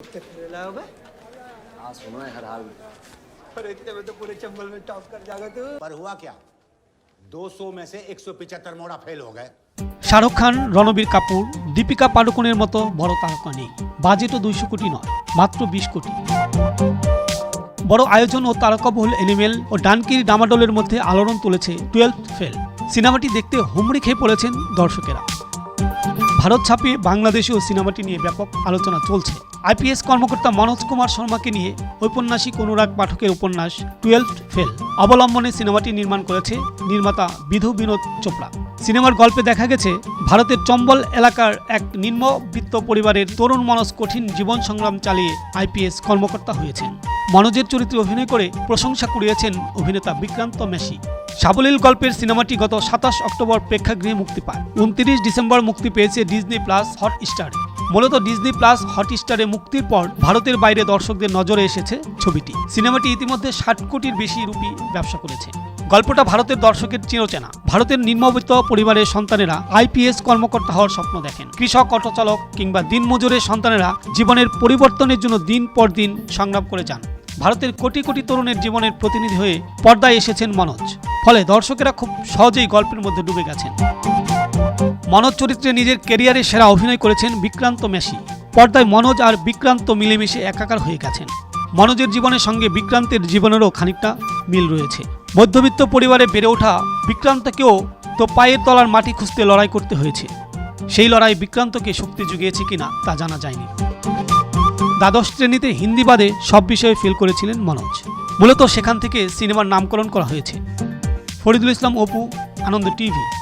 कितने लाया होगा हाँ सुनो है हर हाल में और इतने में तो पूरे चंबल में टॉप कर जाएगा तू पर हुआ क्या 200 में से 175 मोड़ा फेल हो गए শাহরুখ খান রণবীর কাপুর দীপিকা পাডুকোনের মতো বড় তারকা নেই বাজেটও দুইশো কোটি নয় মাত্র বিশ কোটি বড় আয়োজন ও তারকাবহুল এনিমেল ও ডানকির ডামাডোলের মধ্যে আলোড়ন তুলেছে টুয়েলভ ফেল সিনেমাটি দেখতে হুমড়ি খেয়ে পড়েছেন দর্শকেরা ভারত ছাপিয়ে বাংলাদেশেও সিনেমাটি নিয়ে ব্যাপক আলোচনা চলছে। আইপিএস কর্মকর্তা মনোজ কুমার শর্মাকে নিয়ে ঔপন্যাসিক অনুরাগ পাঠকের উপন্যাস টুয়েলভ ফেল অবলম্বনে সিনেমাটি নির্মাণ করেছে নির্মাতা বিধু বিনোদ চোপড়া। সিনেমার গল্পে দেখা গেছে, ভারতের চম্বল এলাকার এক নিম্নবিত্ত পরিবারের তরুণ মনস কঠিন জীবন সংগ্রাম চালিয়ে আইপিএস কর্মকর্তা হয়েছেন। মনোজের চরিত্রে অভিনয় করে প্রশংসা কুড়িয়েছেন অভিনেতা বিক্রান্ত মেশি সাবলীল গল্পের সিনেমাটি গত সাতাশ অক্টোবর প্রেক্ষাগৃহে মুক্তি পায়। উনত্রিশ ডিসেম্বর মুক্তি পেয়েছে ডিজনি প্লাস হট স্টারে মূলত ডিজনি প্লাস হট স্টারে মুক্তির পর ভারতের বাইরে দর্শকদের নজরে এসেছে ছবিটি। সিনেমাটি ইতিমধ্যে ষাট কোটির বেশি রুপি ব্যবসা করেছে। গল্পটা ভারতের দর্শকের চিরচেনা। ভারতের নিম্নবিত্ত পরিবারের সন্তানেরা আইপিএস কর্মকর্তা হওয়ার স্বপ্ন দেখেন। কৃষক, অটোচালক কিংবা দিনমজুরের সন্তানেরা জীবনের পরিবর্তনের জন্য দিন পর দিন সংগ্রাম করে যান। ভারতের কোটি কোটি তরুণের জীবনের প্রতিনিধি হয়ে পর্দায় এসেছেন মনোজ। ফলে দর্শকেরা খুব সহজেই গল্পের মধ্যে ডুবে গেছেন। মনোজ চরিত্রে নিজের কেরিয়ারে সেরা অভিনয় করেছেন বিক্রান্ত মেশি পর্দায় মনোজ আর বিক্রান্ত মিলেমিশে একাকার হয়ে গেছেন। মনোজের জীবনের সঙ্গে বিক্রান্তের জীবনেরও খানিকটা মিল রয়েছে। মধ্যবিত্ত পরিবারে বেড়ে ওঠা বিক্রান্তকেও তো পায়ের তলার মাটি খুঁজতে লড়াই করতে হয়েছে। সেই লড়াই বিক্রান্তকে শক্তি জুগিয়েছে কিনা তা জানা যায়নি। দ্বাদশ শ্রেণীতে হিন্দি বাদে সব বিষয়ে ফেল করেছিলেন মনোজ। মূলত সেখান থেকে সিনেমার নামকরণ করা হয়েছে। ফরিদুল ইসলাম, অপু, আনন্দ টিভি।